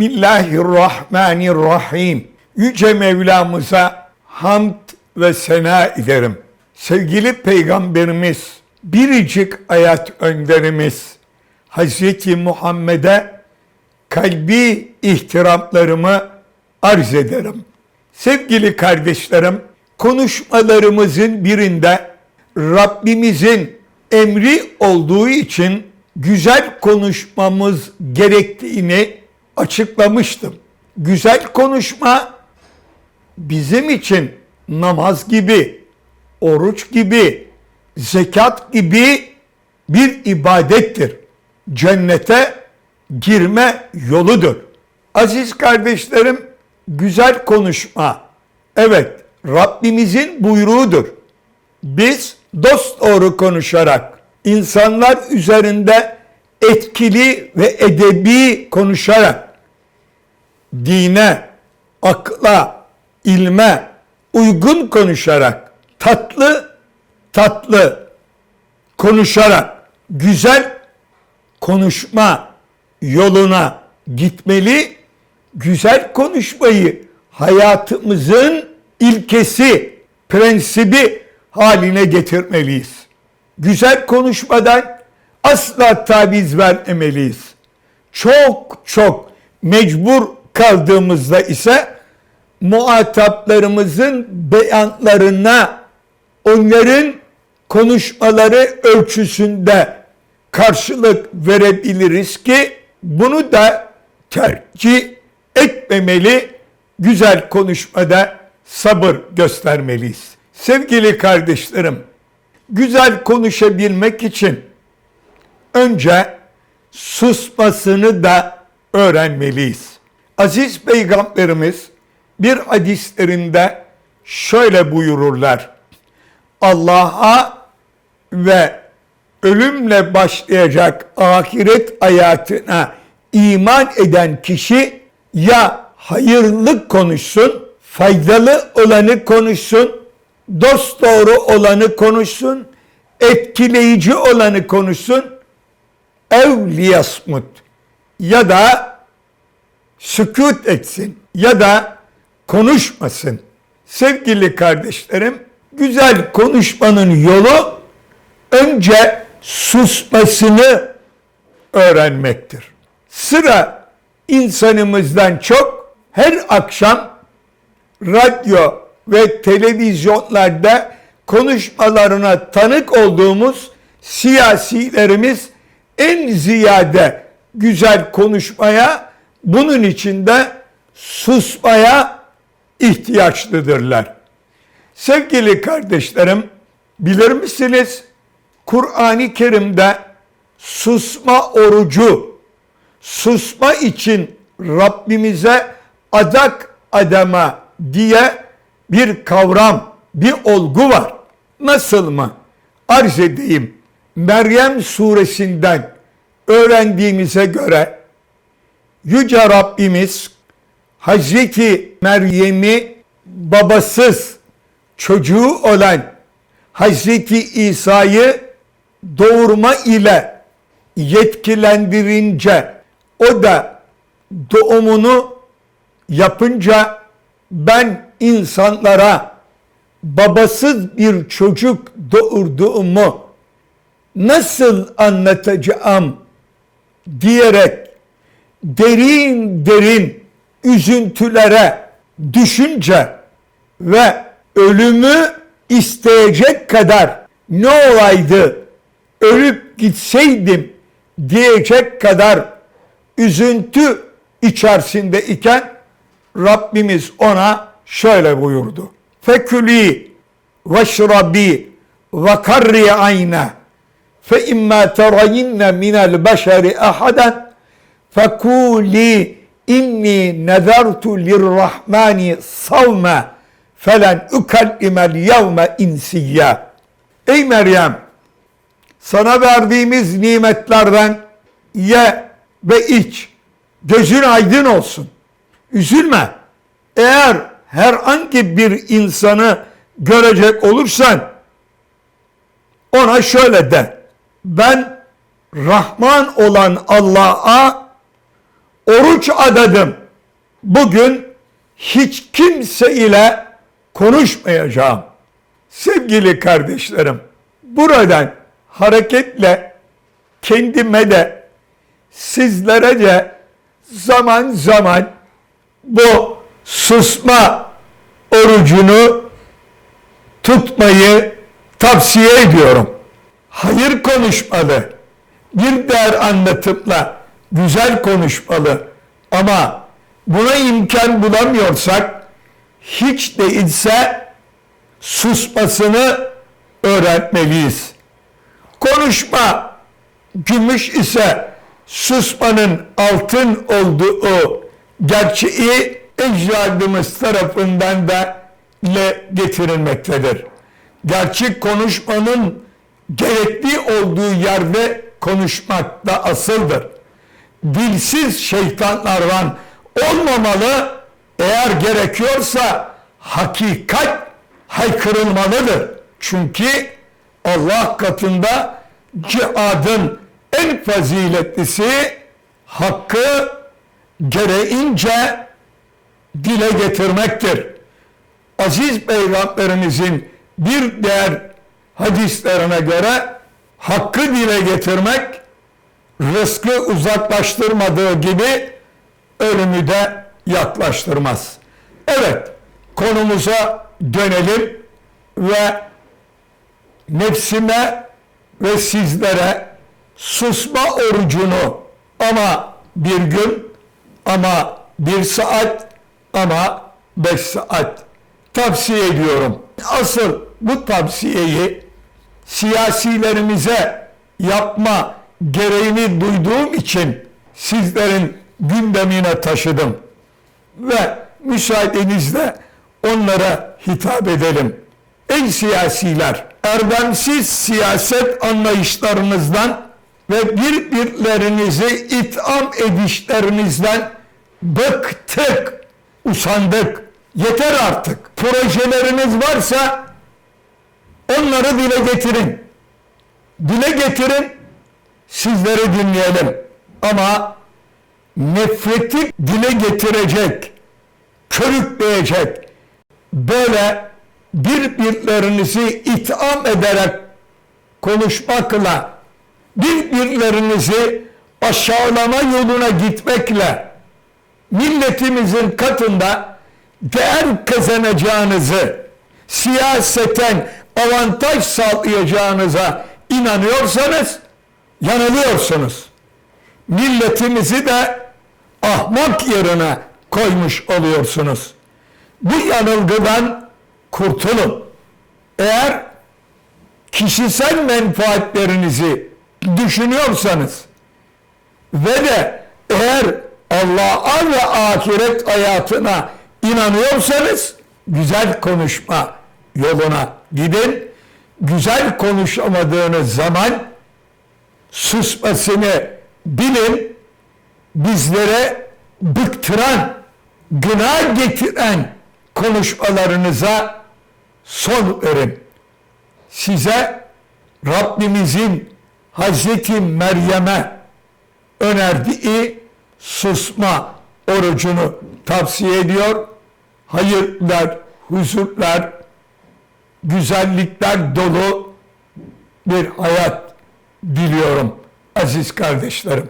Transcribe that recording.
Bismillahirrahmanirrahim. Yüce Mevlamıza hamd ve sena ederim. Sevgili Peygamberimiz, biricik hayat önderimiz Hazreti Muhammed'e kalbi ihtiramlarımı arz ederim. Sevgili kardeşlerim, konuşmalarımızın birinde Rabbimizin emri olduğu için güzel konuşmamız gerektiğini açıklamıştım. Güzel konuşma bizim için namaz gibi, oruç gibi, zekat gibi bir ibadettir. Cennete girme yoludur. Aziz kardeşlerim, güzel konuşma. Evet, Rabbimizin buyruğudur. Biz dost doğru konuşarak, insanlar üzerinde etkili ve edebi konuşarak, dine, akla, ilme uygun konuşarak, tatlı tatlı konuşarak, güzel konuşma yoluna gitmeli, güzel konuşmayı hayatımızın ilkesi, prensibi haline getirmeliyiz. Güzel konuşmadan asla taviz vermemeliyiz. Çok çok mecbur kaldığımızda ise muhataplarımızın beyanlarına onların konuşmaları ölçüsünde karşılık verebiliriz ki bunu da tercih etmemeli, güzel konuşmada sabır göstermeliyiz. Sevgili kardeşlerim, güzel konuşabilmek için önce susmasını da öğrenmeliyiz. Aziz Peygamberimiz bir hadislerinde şöyle buyururlar. Allah'a ve ölümle başlayacak ahiret hayatına iman eden kişi ya hayırlı konuşsun, faydalı olanı konuşsun, dost doğru olanı konuşsun, etkileyici olanı konuşsun, ev liyasmut ya da sükut etsin ya da konuşmasın. Sevgili kardeşlerim, güzel konuşmanın yolu önce susmasını öğrenmektir. Sıra insanımızdan çok her akşam radyo ve televizyonlarda konuşmalarına tanık olduğumuz siyasilerimiz en ziyade güzel konuşmaya bunun içinde susmaya ihtiyaçlıdırlar. Sevgili kardeşlerim, bilir misiniz? Kur'an-ı Kerim'de susma orucu, susma için Rabbimize adak adama diye bir kavram, bir olgu var. Nasıl mı? Arz edeyim. Meryem suresinden öğrendiğimize göre Yüce Rabbimiz Hazreti Meryem'i babasız çocuğu olan Hazreti İsa'yı doğurma ile yetkilendirince o da doğumunu yapınca ben insanlara babasız bir çocuk doğurduğumu nasıl anlatacağım diyerek derin derin üzüntülere düşünce ve ölümü isteyecek kadar ne olaydı ölüp gitseydim diyecek kadar üzüntü içerisinde iken Rabbimiz ona şöyle buyurdu. Fekuli veşrabi ve karri ayna fe imma terayinne minel beşeri ahaden fekuli inni nezertu lirrahmani savme felen ukallimel yevme insiyya. Ey Meryem sana verdiğimiz nimetlerden ye ve iç. Gözün aydın olsun. Üzülme. Eğer herhangi bir insanı görecek olursan ona şöyle de. Ben Rahman olan Allah'a oruç adadım. Bugün hiç kimse ile konuşmayacağım. Sevgili kardeşlerim, buradan hareketle kendime de sizlere de zaman zaman bu susma orucunu tutmayı tavsiye ediyorum. Hayır konuşmalı, bir değer anlatımla güzel konuşmalı ama buna imkan bulamıyorsak hiç değilse susmasını öğretmeliyiz. Konuşma gümüş ise susmanın altın olduğu gerçeği ecdadımız tarafından da le getirilmektedir. Gerçek konuşmanın gerekli olduğu yerde konuşmak da asıldır. Dilsiz şeytanlardan olmamalı, eğer gerekiyorsa hakikat haykırılmalıdır. Çünkü Allah katında cihadın en faziletlisi hakkı gereğince dile getirmektir. Aziz Peygamberimizin bir diğer hadislerine göre hakkı dile getirmek rızkı uzaklaştırmadığı gibi ölümü de yaklaştırmaz. Evet, konumuza dönelim ve nefsime ve sizlere susma orucunu ama bir gün ama bir saat ama beş saat tavsiye ediyorum. Asıl bu tavsiyeyi siyasilerimize yapma gereğini duyduğum için sizlerin gündemine taşıdım. Ve müsaadenizle onlara hitap edelim. Ey siyasiler, erdemsiz siyaset anlayışlarınızdan ve birbirlerinizi itham edişlerinizden bıktık, usandık. Yeter artık. Projeleriniz varsa onları dile getirin. Dile getirin, sizleri dinleyelim. Ama nefreti dile getirecek, körükleyecek, böyle birbirlerinizi itham ederek konuşmakla, birbirlerinizi aşağılama yoluna gitmekle, milletimizin katında değer kazanacağınızı, siyaseten avantaj sağlayacağınıza inanıyorsanız yanılıyorsunuz. Milletimizi de ahmak yerine koymuş oluyorsunuz. Bu yanılgıdan kurtulun. Eğer kişisel menfaatlerinizi düşünüyorsanız ve de eğer Allah'a ve ahiret hayatına inanıyorsanız güzel konuşma yoluna gidin. Güzel konuşamadığınız zaman susmasını bilin. Bizlere bıktıran, günah getiren konuşmalarınıza son verin. Size Rabbimizin Hazreti Meryem'e önerdiği susma orucunu tavsiye ediyor. Hayırlar, huzurlar, güzellikler dolu bir hayat diliyorum aziz kardeşlerim.